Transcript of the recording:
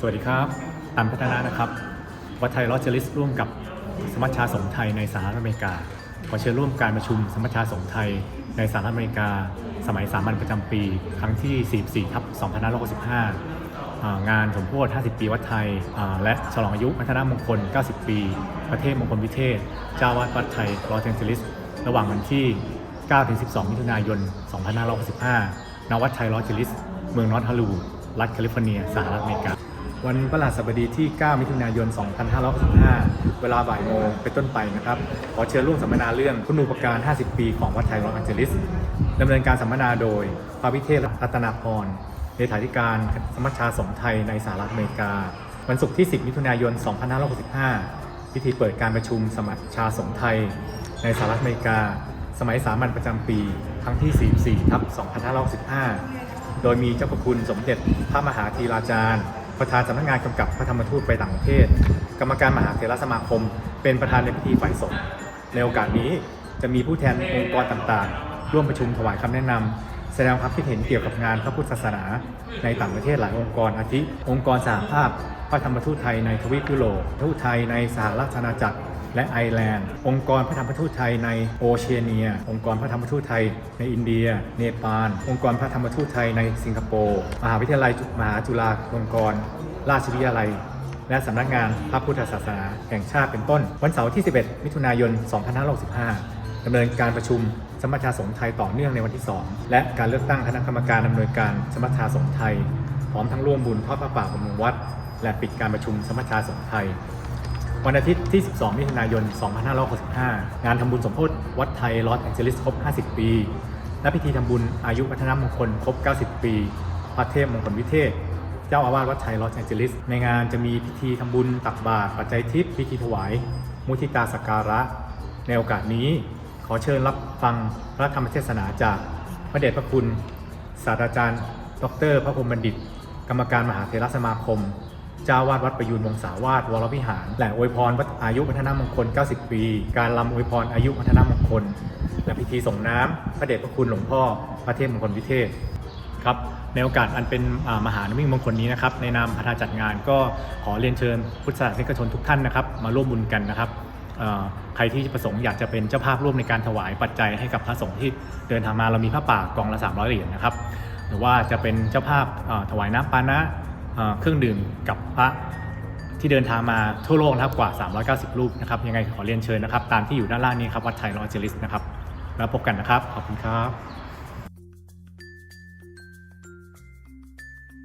สวัสดีครับอันพัฒนานะครับ วัดไทยลอเจลิสร่วมกับสมัชชาสงฆ์ไทยในสหรัฐอเมริกา ขอเชิญร่วมการประชุมสมัชชาสงฆ์ไทยในสหรัฐอเมริกา สมัยสามัญประจำปี ครั้งที่ 44ทับ2565อ่างานสมโพธิ50 ปีวัดไทย และฉลองอายุวัฒนมงคล 90 ปี ประเทศมงคลวิเทศ เจ้าวาดวัดไทยลอสแองเจลิส ระหว่างวันที่ 9-12 มิถุนายน 2565ณวัดไทยลอสแองเจลิส เมืองนอร์ทฮาลูรัฐแคลิฟอร์เนีย สหรัฐอเมริกา วันพฤหัสบดีที่ 9 มิถุนายน 2565 เวลาบ่ายโมงเป็นต้นไปนะครับ ขอเชิญร่วมสัมมนาเรื่องคุณูปการ 50 ปีของวัดไทยลอสแองเจลิสดำเนินการสัมมนาโดยพระวิเทศรัตนาพรเลขาธิการสมัชชาสงไทยในสหรัฐอเมริกา วันศุกร์ที่ 10 มิถุนายน 2565 พิธีเปิดการประชุมสมัชชาสงไทย ในสหรัฐอเมริกา สมัยสามัญประจำปี ครั้งที่ 44 ทับ 2565 โดยมีเจ้าพระคุณสมเด็จพระมหาธีราจารย์ ประธานสำนักงานกำกับพระธรรมทูตไปต่างประเทศ กรรมการมหาเถรสมาคม เป็นประธานในพิธีฝ่ายสงฆ์ในโอกาสนี้จะมีผู้แทนองค์กรต่างๆ ร่วมประชุมถวายคำแนะนำแสดงความคิดเห็นเกี่ยวกับงานพระพุทธศาสนา ในต่างประเทศหลายองค์กรอาทิ องค์กรสหภาพ พระธรรมทูตไทยในทวีปยุโรปทูตไทยในสหราชอาณาจักร และไอร์แลนด์ องค์กรพระธรรมทูตไทยในโอเชียเนีย องค์กรพระธรรมทูตไทยในอินเดีย เนปาล องค์กรพระธรรมทูตไทยในสิงคโปร์มหาวิทยาลัยมหาจุฬาลงกรณราชวิทยาลัยและสำนักงานพระพุทธศาสนาแห่งชาติเป็นต้น วันเสาร์ที่ 11 มิถุนายน 2565ดำเนินการประชุมสมัชชาสงฆ์ไทยต่อเนื่องในวันที่ 2 และการเลือกตั้งคณะกรรมการดำเนินการสมัชชาสงฆ์ไทย พร้อมทั้งร่วมบุญทอดพระป่าบำรุงวัด และปิดการประชุมสมัชชาสงฆ์ไทย วันอาทิตย์ที่ 12 มิถุนายน 2565 งานทำบุญสมโภชวัดไทยลอสแองเจลิสครบ 50 ปี และพิธีทำบุญอายุวัฒนมงคลครบ 90 ปี พระเทพมงคลวิเทศ เจ้าอาวาสวัดไทยลอสแองเจลิส ในงานจะมีพิธีทำบุญตักบาตรปัจจัยทิพย์พิธีถวาย มุทิตาสักการะ ในโอกาสนี้ขอเชิญรับฟังพระธรรมเทศนาจากพระเดชพระคุณศาสตราจารย์ ดร พระพรมบัณฑิต กรรมการมหาเถรสมาคม เจ้าวาดวัดประยูนวงศาวาสวรวิหาร แหละอวยพรวัดอายุวัฒนมงคล 90 ปี การลำอวยพรอายุวัฒนมงคล และพิธีส่งน้ำพระเดชพระคุณหลวงพ่อ พระเทพมงคลวิเทศครับในโอกาสอันเป็นมหานมิมงคลนี้นะครับในนามประธานจัดงานก็ขอเรียนเชิญพุทธศาสนิกชนทุกท่านนะครับ มาร่วมบุญกันนะครับใครที่ประสงค์อยากจะเป็นเจ้าภาพร่วมในการถวายปัจจัยให้กับพระสงฆ์ที่เดินทางมาเรามีผ้าป่ากองละ300เหรียญนะครับ หรือว่าจะเป็นเจ้าภาพถวายน้ำปานะ เครื่องดื่มกับพระที่เดินทางมาทั่วโลกนะครับกว่า 390 รูปนะครับยังไงขอเรียนเชิญนะครับ ตามที่อยู่ด้านล่างนี้ครับวัดไทยลอสเจลิสนะครับ แล้วพบกันนะครับ ขอบคุณครับ